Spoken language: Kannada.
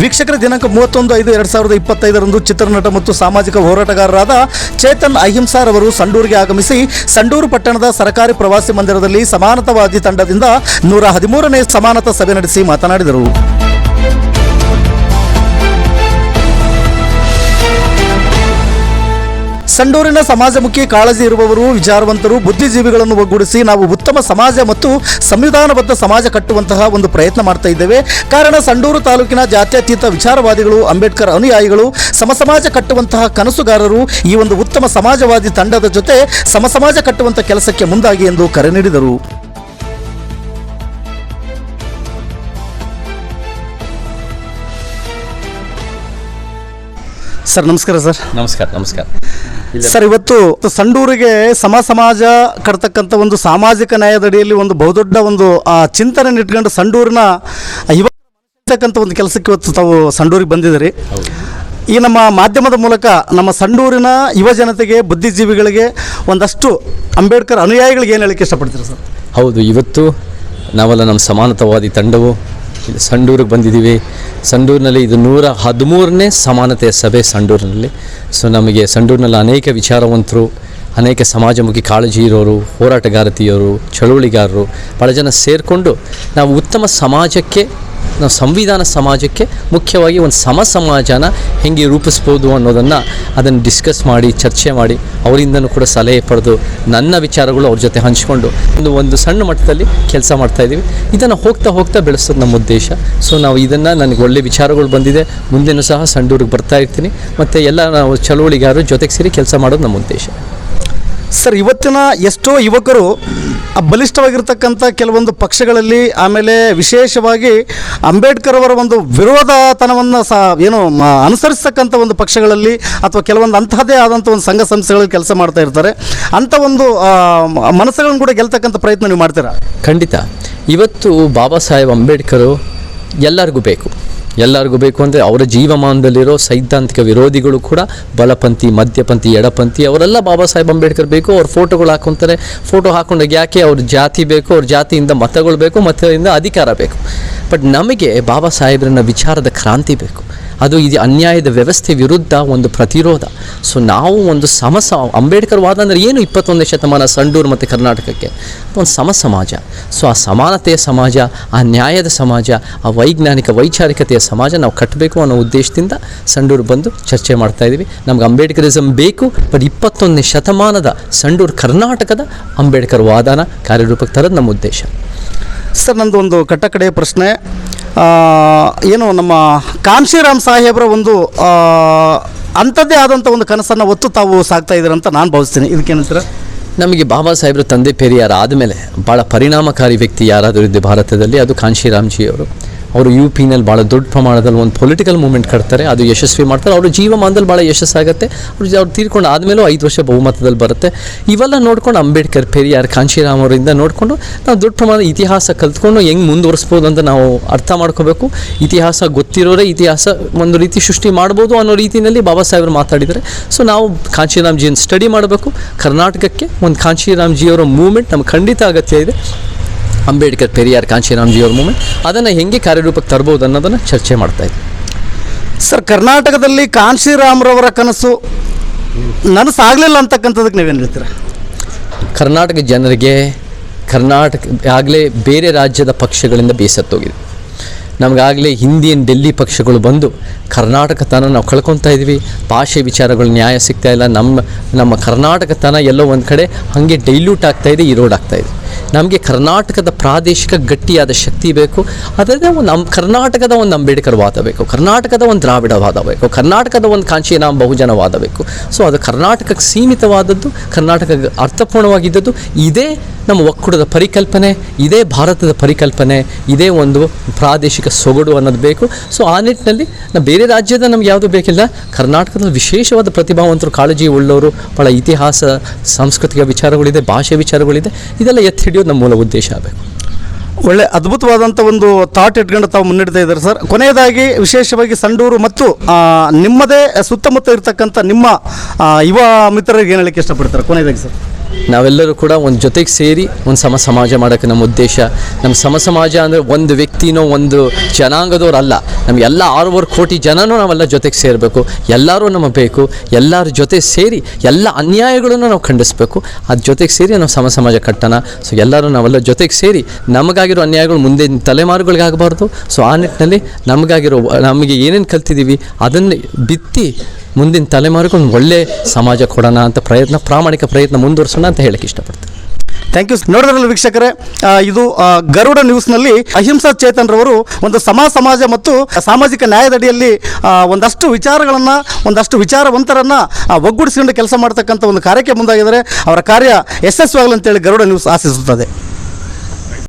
ವೀಕ್ಷಕರ ದಿನಾಂಕ ಮೂವತ್ತೊಂದು ಐದು ಎರಡು ಸಾವಿರದ ಇಪ್ಪತ್ತೈದರಂದು ಚಿತ್ರನಟ ಮತ್ತು ಸಾಮಾಜಿಕ ಹೋರಾಟಗಾರರಾದ ಚೇತನ್ ಅಹಿಂಸಾರವರು ಸಂಡೂರಿಗೆ ಆಗಮಿಸಿ ಸಂಡೂರು ಪಟ್ಟಣದ ಸರ್ಕಾರಿ ಪ್ರವಾಸಿ ಮಂದಿರದಲ್ಲಿ ಸಮಾನತಾವಾದಿ ತಂಡದಿಂದ ನೂರ ಹದಿಮೂರನೇ ಸಮಾನತಾ ಸಭೆ ನಡೆಸಿ ಮಾತನಾಡಿದರು. ಸಂಡೂರಿನ ಸಮಾಜಮುಖಿ ಕಾಳಜಿ ಇರುವವರು ವಿಚಾರವಂತರು ಬುದ್ಧಿಜೀವಿಗಳನ್ನು ಒಗ್ಗೂಡಿಸಿ ನಾವು ಉತ್ತಮ ಸಮಾಜ ಮತ್ತು ಸಂವಿಧಾನಬದ್ಧ ಸಮಾಜ ಕಟ್ಟುವಂತಹ ಒಂದು ಪ್ರಯತ್ನ ಮಾಡ್ತಾ ಇದ್ದೇವೆ. ಕಾರಣ ಸಂಡೂರು ತಾಲೂಕಿನ ಜಾತ್ಯತೀತ ವಿಚಾರವಾದಿಗಳು ಅಂಬೇಡ್ಕರ್ ಅನುಯಾಯಿಗಳು ಸಮಸಮಾಜ ಕಟ್ಟುವಂತಹ ಕನಸುಗಾರರು ಈ ಒಂದು ಉತ್ತಮ ಸಮಾಜವಾದಿ ತಂಡದ ಜೊತೆ ಸಮಸಮಾಜ ಕಟ್ಟುವಂತಹ ಕೆಲಸಕ್ಕೆ ಮುಂದಾಗಿ ಎಂದು ಕರೆ ನೀಡಿದರು. ಸರ್ ನಮಸ್ಕಾರ ಸರ್. ನಮಸ್ಕಾರ ನಮಸ್ಕಾರ. ಸರ್ ಇವತ್ತು ಸಂಡೂರಿಗೆ ಸಮ ಸಮಾಜ ಕಟ್ತಕ್ಕಂಥ ಒಂದು ಸಾಮಾಜಿಕ ನ್ಯಾಯದಡಿಯಲ್ಲಿ ಒಂದು ಬಹುದೊಡ್ಡ ಒಂದು ಆ, ಚಿಂತನೆ ಇಟ್ಕೊಂಡು ಸಂಡೂರಿನ ಯುವ ಇರ್ತಕ್ಕಂಥ ಒಂದು ಕೆಲಸಕ್ಕೆ ಇವತ್ತು ತಾವು ಸಂಡೂರಿಗೆ ಬಂದಿದ್ದೀರಿ. ಈ ನಮ್ಮ ಮಾಧ್ಯಮದ ಮೂಲಕ ನಮ್ಮ ಸಂಡೂರಿನ ಯುವ ಜನತೆಗೆ ಬುದ್ಧಿಜೀವಿಗಳಿಗೆ ಒಂದಷ್ಟು ಅಂಬೇಡ್ಕರ್ ಅನುಯಾಯಿಗಳಿಗೆ ಏನು ಹೇಳಕ್ಕೆ ಇಷ್ಟಪಡ್ತೀರಿ ಸರ್? ಹೌದು ಇವತ್ತು ನಾವೆಲ್ಲ ನಮ್ಮ ಸಮಾನತಾವಾದಿ ತಂಡವು ಇಲ್ಲಿ ಸಂಡೂರಿಗೆ ಬಂದಿದ್ದೀವಿ. ಸಂಡೂರಿನಲ್ಲಿ ಇದು ನೂರ ಹದಿಮೂರನೇ ಸಮಾನತೆಯ ಸಭೆ ಸಂಡೂರಿನಲ್ಲಿ. ಸೊ ನಮಗೆ ಸಂಡೂರಿನಲ್ಲಿ ಅನೇಕ ವಿಚಾರವಂತರು, ಅನೇಕ ಸಮಾಜಮುಖಿ ಕಾಳಜಿ ಇರೋರು ಹೋರಾಟಗಾರತಿಯರು, ಚಳುವಳಿಗಾರರು ಭಾಳ ಜನ ಸೇರಿಕೊಂಡು ನಾವು ಉತ್ತಮ ಸಮಾಜಕ್ಕೆ ನಾವು ಸಂವಿಧಾನ ಸಮಾಜಕ್ಕೆ ಮುಖ್ಯವಾಗಿ ಒಂದು ಸಮ ಸಮಾಜನ ಹೆಂಗೆ ರೂಪಿಸ್ಬೋದು ಅನ್ನೋದನ್ನು ಅದನ್ನು ಡಿಸ್ಕಸ್ ಮಾಡಿ, ಚರ್ಚೆ ಮಾಡಿ, ಅವರಿಂದನೂ ಕೂಡ ಸಲಹೆ ಪಡೆದು ನನ್ನ ವಿಚಾರಗಳು ಅವ್ರ ಜೊತೆ ಹಂಚಿಕೊಂಡು ಒಂದು ಒಂದು ಸಣ್ಣ ಮಟ್ಟದಲ್ಲಿ ಕೆಲಸ ಮಾಡ್ತಾ ಇದ್ದೀವಿ. ಇದನ್ನು ಹೋಗ್ತಾ ಹೋಗ್ತಾ ಬೆಳೆಸೋದು ನಮ್ಮ ಉದ್ದೇಶ. ಸೊ ನಾವು ಇದನ್ನು ನನಗೆ ಒಳ್ಳೆ ವಿಚಾರಗಳು ಬಂದಿದೆ. ಮುಂದೆನೂ ಸಹ ಸಂಡೂರಿಗೆ ಬರ್ತಾ ಇರ್ತೀನಿ. ಮತ್ತು ಎಲ್ಲ ನಾವು ಚಳುವಳಿಗಾರರು ಜೊತೆಗೆ ಸೇರಿ ಕೆಲಸ ಮಾಡೋದು ನಮ್ಮ ಉದ್ದೇಶ. ಸರ್, ಇವತ್ತಿನ ಎಷ್ಟೋ ಯುವಕರು ಬಲಿಷ್ಠವಾಗಿರ್ತಕ್ಕಂಥ ಕೆಲವೊಂದು ಪಕ್ಷಗಳಲ್ಲಿ ಆಮೇಲೆ ವಿಶೇಷವಾಗಿ ಅಂಬೇಡ್ಕರ್ ಅವರ ಒಂದು ವಿರೋಧತನವನ್ನು ಸಹ ಏನು ಅನುಸರಿಸತಕ್ಕಂಥ ಒಂದು ಪಕ್ಷಗಳಲ್ಲಿ ಅಥವಾ ಕೆಲವೊಂದು ಅಂತಹದೇ ಆದಂಥ ಒಂದು ಸಂಘ ಸಂಸ್ಥೆಗಳಲ್ಲಿ ಕೆಲಸ ಮಾಡ್ತಾ ಇರ್ತಾರೆ. ಅಂಥ ಒಂದು ಆ, ಮನಸ್ಸುಗಳನ್ನು ಕೂಡ ಗೆಲ್ತಕ್ಕಂಥ ಪ್ರಯತ್ನ ನೀವು ಮಾಡ್ತೀರಾ? ಖಂಡಿತ. ಇವತ್ತು ಬಾಬಾ ಸಾಹೇಬ್ ಅಂಬೇಡ್ಕರು ಎಲ್ಲರಿಗೂ ಬೇಕು. ಎಲ್ಲರಿಗೂ ಬೇಕು ಅಂದರೆ ಅವರ ಜೀವಮಾನದಲ್ಲಿರೋ ಸೈದ್ಧಾಂತಿಕ ವಿರೋಧಿಗಳು ಕೂಡ ಬಲಪಂಥಿ, ಮಧ್ಯಪಂಥಿ, ಎಡಪಂಥಿ, ಅವರೆಲ್ಲ ಬಾಬಾ ಸಾಹೇಬ್ ಅಂಬೇಡ್ಕರ್ ಬೇಕು, ಅವ್ರ ಫೋಟೋಗಳು ಹಾಕೊತಾರೆ. ಫೋಟೋ ಹಾಕೊಂಡಾಗ ಯಾಕೆ ಅವ್ರ ಜಾತಿ ಬೇಕು, ಅವ್ರ ಜಾತಿಯಿಂದ ಮತಗಳು ಬೇಕು, ಮತದಿಂದ ಅಧಿಕಾರ ಬೇಕು? ಬಟ್ ನಮಗೆ ಬಾಬಾ ಸಾಹೇಬ್ರನ್ನ ವಿಚಾರದ ಕ್ರಾಂತಿ ಬೇಕು. ಅದು ಇದು ಅನ್ಯಾಯದ ವ್ಯವಸ್ಥೆ ವಿರುದ್ಧ ಒಂದು ಪ್ರತಿರೋಧ. ಸೊ ನಾವು ಒಂದು ಸಮಸ, ಅಂಬೇಡ್ಕರ್ ವಾದ ಅಂದರೆ ಏನು ಇಪ್ಪತ್ತೊಂದನೇ ಶತಮಾನ, ಸಂಡೂರು ಮತ್ತು ಕರ್ನಾಟಕಕ್ಕೆ? ಒಂದು ಸಮ ಸಮಾಜ. ಸೊ ಆ ಸಮಾನತೆಯ ಸಮಾಜ, ಆ ನ್ಯಾಯದ ಸಮಾಜ, ಆ ವೈಜ್ಞಾನಿಕ ವೈಚಾರಿಕತೆಯ ಸಮಾಜ ನಾವು ಕಟ್ಟಬೇಕು ಅನ್ನೋ ಉದ್ದೇಶದಿಂದ ಸಂಡೂರು ಬಂದು ಚರ್ಚೆ ಮಾಡ್ತಾ ಇದ್ದೀವಿ. ನಮ್ಗೆ ಅಂಬೇಡ್ಕರಿಸಮ್ ಬೇಕು, ಬಟ್ ಇಪ್ಪತ್ತೊಂದನೇ ಶತಮಾನದ ಸಂಡೂರು ಕರ್ನಾಟಕದ ಅಂಬೇಡ್ಕರ್ ವಾದನ ಕಾರ್ಯರೂಪಕ್ಕೆ ತರೋದು ನಮ್ಮ ಉದ್ದೇಶ. ಸರ್ ನಂದು ಒಂದು ಕಟ್ಟಕಡೆಯ ಪ್ರಶ್ನೆ. ಏನು ನಮ್ಮ ಕಾಂಶಿರಾಮ್ ಸಾಹೇಬರ ಒಂದು ಅಂಥದ್ದೇ ಆದಂಥ ಒಂದು ಕನಸನ್ನು ಒತ್ತು ತಾವು ಸಾಕ್ತಾ ಇದ್ದೀರಂತ ನಾನು ಭಾವಿಸ್ತೀನಿ. ಇದಕ್ಕೇನಂತೀರ ನಮಗೆ ಬಾಬಾ ಸಾಹೇಬ್ರ ತಂದೆ ಪೆರಿಯಾರ ಆದಮೇಲೆ ಭಾಳ ಪರಿಣಾಮಕಾರಿ ವ್ಯಕ್ತಿ ಯಾರಾದರೂ ಇದ್ದು ಭಾರತದಲ್ಲಿ, ಅದು ಕಾಂಶಿರಾಮ್ಜಿ ಅವರು ಯು ಪಿನಲ್ಲಿ ಭಾಳ ದೊಡ್ಡ ಪ್ರಮಾಣದಲ್ಲಿ ಒಂದು ಪೊಲಿಟಿಕಲ್ ಮೂವ್ಮೆಂಟ್ ಕಟ್ತಾರೆ, ಅದು ಯಶಸ್ವಿ ಮಾಡ್ತಾರೆ. ಅವರು ಜೀವಮಾನದಲ್ಲಿ ಭಾಳ ಯಶಸ್ಸಾಗುತ್ತೆ. ಅವ್ರು ಅವ್ರು ತೀರ್ಕೊಂಡು ಆದಮೇಲೂ ಐದು ವರ್ಷ ಬಹುಮತದಲ್ಲಿ ಬರುತ್ತೆ. ಇವೆಲ್ಲ ನೋಡ್ಕೊಂಡು ಅಂಬೇಡ್ಕರ್ ಪೆರಿಯಾರ್ ಕಾಂಶಿರಾಮ್ ಅವರಿಂದ ನೋಡಿಕೊಂಡು ನಾವು ದೊಡ್ಡ ಪ್ರಮಾಣದ ಇತಿಹಾಸ ಕಲ್ತ್ಕೊಂಡು ಹೆಂಗೆ ಮುಂದುವರಿಸ್ಬೋದು ಅಂತ ನಾವು ಅರ್ಥ ಮಾಡ್ಕೋಬೇಕು. ಇತಿಹಾಸ ಗೊತ್ತಿರೋರೇ ಇತಿಹಾಸ ಒಂದು ರೀತಿ ಸೃಷ್ಟಿ ಮಾಡ್ಬೋದು ಅನ್ನೋ ರೀತಿಯಲ್ಲಿ ಬಾಬಾ ಸಾಹೇಬ್ರು ಮಾತಾಡಿದ್ದಾರೆ. ಸೊ ನಾವು ಕಾಂಶಿರಾಮ್ಜಿಯನ್ನು ಸ್ಟಡಿ ಮಾಡಬೇಕು. ಕರ್ನಾಟಕಕ್ಕೆ ಒಂದು ಕಾಂಶಿರಾಮ್ಜಿಯವರ ಮೂವ್ಮೆಂಟ್ ನಮ್ಗೆ ಖಂಡಿತ ಅಗತ್ಯ ಇದೆ. ಅಂಬೇಡ್ಕರ್ ಪೆರಿಯಾರ್ ಕಾಂಶಿರಾಮ್ಜಿಯವರ ಮೂಮೆಂಟ್ ಅದನ್ನು ಹೆಂಗೆ ಕಾರ್ಯರೂಪಕ್ಕೆ ತರ್ಬೋದು ಅನ್ನೋದನ್ನು ಚರ್ಚೆ ಮಾಡ್ತಾ ಇದ್ದೆ ಸರ್ ಕರ್ನಾಟಕದಲ್ಲಿ ಕಾಂಶಿರಾಮ್ರವರ ಕನಸು ನನಸಾಗಲಿಲ್ಲ ಅಂತಕ್ಕಂಥದಕ್ಕೆ ನೀವೇನು ಹೇಳ್ತೀರಾ? ಕರ್ನಾಟಕ ಜನರಿಗೆ ಕರ್ನಾಟಕ ಆಗಲೇ ಬೇರೆ ರಾಜ್ಯದ ಪಕ್ಷಗಳಿಂದ ಬೇಸತ್ತೋಗಿದೆ ನಮಗಾಗಲೇ ಹಿಂದಿಯನ್ ಡೆಲ್ಲಿ ಪಕ್ಷಗಳು ಬಂದು ಕರ್ನಾಟಕತನ ನಾವು ಕಳ್ಕೊತಾ ಇದ್ವಿ. ಭಾಷೆ ವಿಚಾರಗಳು ನ್ಯಾಯ ಸಿಗ್ತಾ ಇಲ್ಲ. ನಮ್ಮ ನಮ್ಮ ಕರ್ನಾಟಕತನ ಎಲ್ಲೋ ಒಂದು ಕಡೆ ಹಾಗೆ ಡೈಲ್ಯೂಟ್ ಆಗ್ತಾ ಇದೆ ಇರೋಡ್ ಆಗ್ತಾ ಇದೆ. ನಮಗೆ ಕರ್ನಾಟಕದ ಪ್ರಾದೇಶಿಕ ಗಟ್ಟಿಯಾದ ಶಕ್ತಿ ಬೇಕು, ಅದರದೇ ಒಂದು ನಮ್ಮ ಕರ್ನಾಟಕದ ಒಂದು ಅಂಬೇಡ್ಕರ್ ವಾದ ಬೇಕು, ಕರ್ನಾಟಕದ ಒಂದು ದ್ರಾವಿಡ ವಾದ ಬೇಕು, ಕರ್ನಾಟಕದ ಒಂದು ಕಾಂಚೀನಾಮ್ ಬಹುಜನ ವಾದ ಬೇಕು. ಸೊ ಅದು ಕರ್ನಾಟಕಕ್ಕೆ ಸೀಮಿತವಾದದ್ದು ಕರ್ನಾಟಕ ಅರ್ಥಪೂರ್ಣವಾಗಿದ್ದದ್ದು, ಇದೇ ನಮ್ಮ ಒಕ್ಕೂಟದ ಪರಿಕಲ್ಪನೆ, ಇದೇ ಭಾರತದ ಪರಿಕಲ್ಪನೆ, ಇದೇ ಒಂದು ಪ್ರಾದೇಶಿಕ ಸೊಗಡು ಅನ್ನೋದು ಬೇಕು. ಸೊ ಆ ನಿಟ್ಟಿನಲ್ಲಿ ನಮ್ಮ ಬೇರೆ ರಾಜ್ಯದ ನಮ್ಗೆ ಯಾವುದು ಬೇಕಿಲ್ಲ, ಕರ್ನಾಟಕದಲ್ಲಿ ವಿಶೇಷವಾದ ಪ್ರತಿಭಾವಂತರು, ಕಾಳಜಿ ಉಳ್ಳವರು ಭಾಳ ಇತಿಹಾಸ, ಸಾಂಸ್ಕೃತಿಕ ವಿಚಾರಗಳಿದೆ, ಭಾಷೆ ವಿಚಾರಗಳಿದೆ, ಇದೆಲ್ಲ ಎತ್ತಿ ಹಿಡಿಯೋದು ನಮ್ಮ ಮೂಲ ಉದ್ದೇಶ ಆಗಬೇಕು. ಒಳ್ಳೆ ಅದ್ಭುತವಾದಂಥ ಒಂದು ಥಾಟ್ ಇಟ್ಕೊಂಡು ತಾವು ಮುನ್ನಡೆತಾ ಇದ್ದಾರೆ ಸರ್. ಕೊನೆಯದಾಗಿ ವಿಶೇಷವಾಗಿ ಸಂಡೂರು ಮತ್ತು ನಿಮ್ಮದೇ ಸುತ್ತಮುತ್ತ ಇರತಕ್ಕಂಥ ನಿಮ್ಮ ಯುವ ಮಿತ್ರರಿಗೆ ಏನು ಹೇಳಕ್ಕೆ ಇಷ್ಟಪಡ್ತಾರೆ? ಕೊನೆಯದಾಗಿ ಸರ್. ನಾವೆಲ್ಲರೂ ಕೂಡ ಒಂದು ಜೊತೆಗೆ ಸೇರಿ ಒಂದು ಸಮ ಸಮಾಜ ಮಾಡೋಕ್ಕೆ ನಮ್ಮ ಉದ್ದೇಶ. ನಮ್ಮ ಸಮ ಸಮಾಜ ಅಂದರೆ ಒಂದು ವ್ಯಕ್ತಿನೋ ಒಂದು ಜನಾಂಗದವರಲ್ಲ. ನಮ್ಗೆ ಎಲ್ಲ ಆರೂವರೆ ಕೋಟಿ ಜನನೂ ನಾವೆಲ್ಲ ಜೊತೆಗೆ ಸೇರಬೇಕು. ಎಲ್ಲರೂ ನಮಗೆ ಬೇಕು. ಎಲ್ಲರ ಜೊತೆ ಸೇರಿ ಎಲ್ಲ ಅನ್ಯಾಯಗಳನ್ನು ನಾವು ಖಂಡಿಸಬೇಕು. ಅದ್ರ ಜೊತೆಗೆ ಸೇರಿ ನಾವು ಸಮ ಸಮಾಜ ಕಟ್ಟೋಣ. ಸೊ ಎಲ್ಲರೂ ನಾವೆಲ್ಲ ಜೊತೆಗೆ ಸೇರಿ ನಮಗಾಗಿರೋ ಅನ್ಯಾಯಗಳು ಮುಂದಿನ ತಲೆಮಾರುಗಳಿಗಾಗಬಾರ್ದು. ಸೊ ಆ ನಿಟ್ಟಿನಲ್ಲಿ ನಮಗಾಗಿರೋ, ನಮಗೆ ಏನೇನು ಕಲ್ತಿದ್ದೀವಿ ಅದನ್ನು ಬಿತ್ತಿ ಮುಂದಿನ ತಲೆಮಾರಿಗೂ ಒಂದು ಒಳ್ಳೆ ಸಮಾಜ ಕೊಡೋಣ ಅಂತ ಪ್ರಯತ್ನ, ಪ್ರಾಮಾಣಿಕ ಪ್ರಯತ್ನ ಮುಂದುವರಿಸೋಣ ಅಂತ ಹೇಳಕ್ಕೆ ಇಷ್ಟಪಡ್ತೀನಿ. ಥ್ಯಾಂಕ್ ಯು ನೋಡಿದ್ರಲ್ಲ ವೀಕ್ಷಕರೇ ಇದು ಗರುಡ ನ್ಯೂಸ್ನಲ್ಲಿ ಅಹಿಂಸಾ ಚೇತನ್ರವರು ಒಂದು ಸಮ ಸಮಾಜ ಮತ್ತು ಸಾಮಾಜಿಕ ನ್ಯಾಯದಡಿಯಲ್ಲಿ ಒಂದಷ್ಟು ವಿಚಾರಗಳನ್ನು, ಒಂದಷ್ಟು ವಿಚಾರವಂತರನ್ನು ಒಗ್ಗೂಡಿಸಿಕೊಂಡು ಕೆಲಸ ಮಾಡ್ತಕ್ಕಂಥ ಒಂದು ಕಾರ್ಯಕ್ಕೆ ಮುಂದಾಗಿದ್ದಾರೆ. ಅವರ ಕಾರ್ಯ ಯಶಸ್ವಿಯಾಗಲಿ ಅಂತೇಳಿ ಗರುಡ ನ್ಯೂಸ್ ಆಶಿಸುತ್ತದೆ.